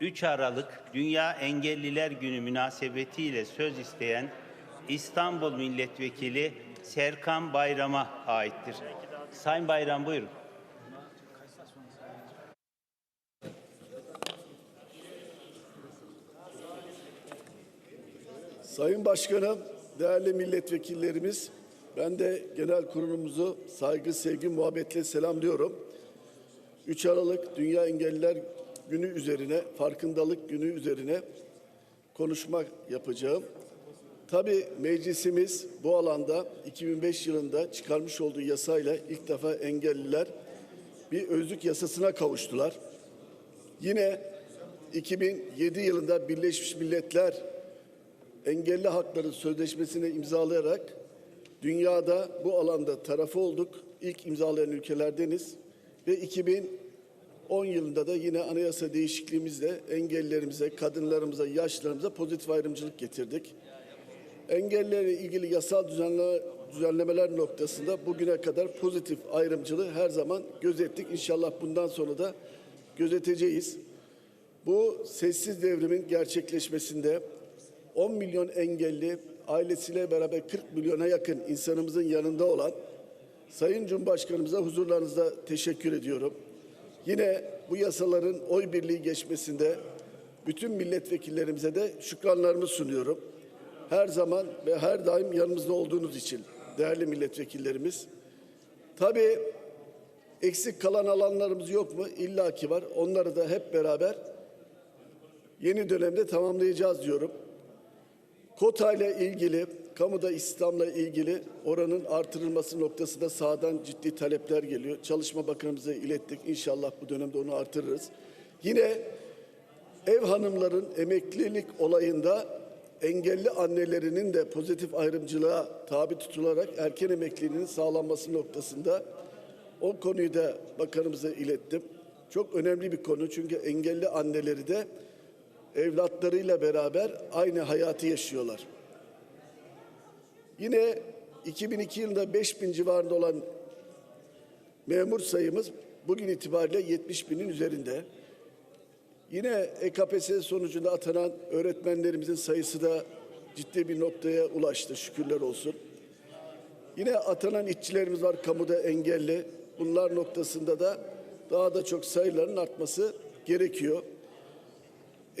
3 Aralık Dünya Engelliler Günü münasebetiyle söz isteyen İstanbul Milletvekili Serkan Bayram'a aittir. Sayın Bayram buyurun. Sayın Başkanım, değerli milletvekillerimiz, ben de genel kurulumuzu saygı, sevgi, muhabbetle selamlıyorum. 3 Aralık Dünya Engelliler Günü üzerine, farkındalık günü üzerine konuşma yapacağım. Tabii meclisimiz bu alanda 2005 yılında çıkarmış olduğu yasayla ilk defa engelliler bir özlük yasasına kavuştular. Yine 2007 yılında Birleşmiş Milletler Engelli Hakları Sözleşmesi'ne imzalayarak dünyada bu alanda tarafı olduk. İlk imzalayan ülkelerdeniz ve 2010 yılında da yine anayasa değişikliğimizle engellilerimize, kadınlarımıza, yaşlılarımıza pozitif ayrımcılık getirdik. Engellilerle ilgili yasal düzenle, düzenlemeler noktasında bugüne kadar pozitif ayrımcılığı her zaman gözettik. İnşallah bundan sonra da gözeteceğiz. Bu sessiz devrimin gerçekleşmesinde 10 milyon engelli ailesiyle beraber 40 milyona yakın insanımızın yanında olan Sayın Cumhurbaşkanımıza huzurlarınızda teşekkür ediyorum. Yine bu yasaların oy birliği geçmesinde bütün milletvekillerimize de şükranlarımı sunuyorum. Her zaman ve her daim yanımızda olduğunuz için değerli milletvekillerimiz. Tabii eksik kalan alanlarımız yok mu? İlla ki var. Onları da hep beraber yeni dönemde tamamlayacağız diyorum. Kota ile ilgili, kamuda istihdamla ilgili oranın artırılması noktasında sağdan ciddi talepler geliyor. Çalışma Bakanımıza ilettik. İnşallah bu dönemde onu artırırız. Yine ev hanımların emeklilik olayında engelli annelerinin de pozitif ayrımcılığa tabi tutularak erken emekliliğinin sağlanması noktasında o konuyu da bakanımıza ilettim. Çok önemli bir konu çünkü engelli anneleri de evlatlarıyla beraber aynı hayatı yaşıyorlar. Yine 2002 yılında 5000 civarında olan memur sayımız bugün itibariyle 70 binin üzerinde. Yine EKPS sonucunda atanan öğretmenlerimizin sayısı da ciddi bir noktaya ulaştı şükürler olsun. Yine atanan işçilerimiz var kamuda engelli. Bunlar noktasında da daha da çok sayıların artması gerekiyor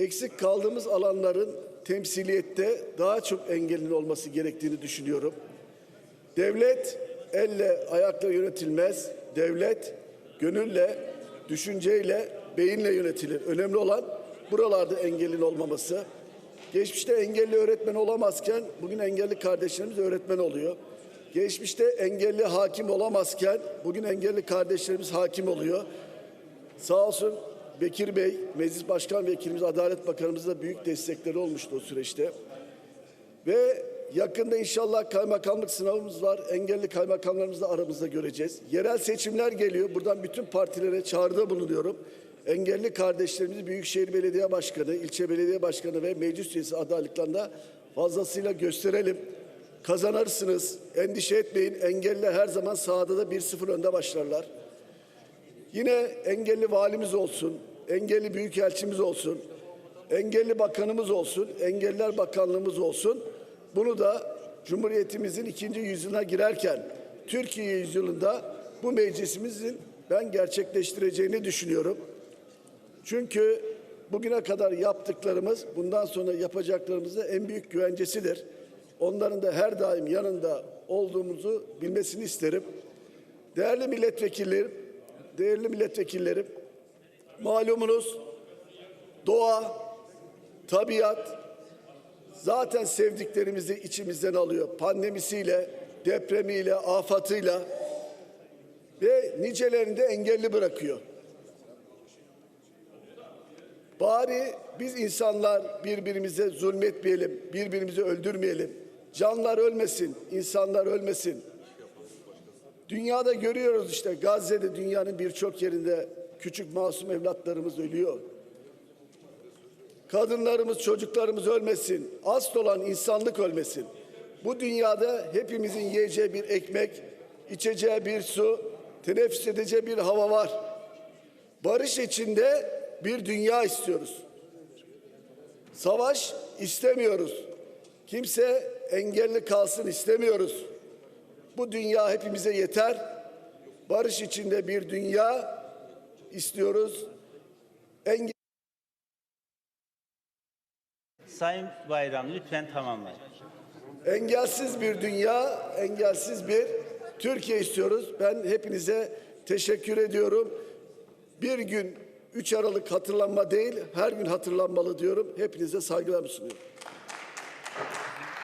eksik kaldığımız alanların temsiliyette daha çok engelin olması gerektiğini düşünüyorum. Devlet elle ayakla yönetilmez. Devlet gönülle, düşünceyle, beyinle yönetilir. Önemli olan buralarda engelin olmaması. Geçmişte engelli öğretmen olamazken bugün engelli kardeşlerimiz öğretmen oluyor. Geçmişte engelli hakim olamazken bugün engelli kardeşlerimiz hakim oluyor. Sağ olsun Bekir Bey, Meclis Başkan Vekilimiz, Adalet Bakanımız da büyük destekleri olmuştu o süreçte. Ve yakında inşallah kaymakamlık sınavımız var. Engelli kaymakamlarımızı da aramızda göreceğiz. Yerel seçimler geliyor. Buradan bütün partilere çağrıda bulunuyorum. Engelli kardeşlerimizi Büyükşehir Belediye Başkanı, ilçe belediye başkanı ve meclis üyesi adaylıklarında fazlasıyla gösterelim. Kazanırsınız. Endişe etmeyin. Engelliler her zaman sahada da 1-0 önde başlarlar. Yine engelli valimiz olsun, engelli büyükelçimiz olsun, engelli bakanımız olsun, engeller bakanlığımız olsun. Bunu da Cumhuriyetimizin ikinci yüzyılına girerken Türkiye yüzyılında bu meclisimizin ben gerçekleştireceğini düşünüyorum. Çünkü bugüne kadar yaptıklarımız bundan sonra yapacaklarımızın en büyük güvencesidir. Onların da her daim yanında olduğumuzu bilmesini isterim. Değerli milletvekillerim, değerli milletvekillerim, malumunuz doğa, tabiat zaten sevdiklerimizi içimizden alıyor. Pandemisiyle, depremiyle, afatıyla ve nicelerini de engelli bırakıyor. Bari biz insanlar birbirimize zulmetmeyelim, birbirimizi öldürmeyelim. Canlar ölmesin, insanlar ölmesin. Dünyada görüyoruz işte Gazze'de dünyanın birçok yerinde küçük masum evlatlarımız ölüyor. Kadınlarımız, çocuklarımız ölmesin. Asıl olan insanlık ölmesin. Bu dünyada hepimizin yiyeceği bir ekmek, içeceği bir su, teneffüs edeceği bir hava var. Barış içinde bir dünya istiyoruz. Savaş istemiyoruz. Kimse engelli kalsın istemiyoruz. Bu dünya hepimize yeter. Barış içinde bir dünya istiyoruz. Engel Sayın Bayram lütfen tamamlayın. Engelsiz bir dünya, engelsiz bir Türkiye istiyoruz. Ben hepinize teşekkür ediyorum. Bir gün 3 Aralık hatırlanma değil, her gün hatırlanmalı diyorum. Hepinize saygılarımı sunuyorum.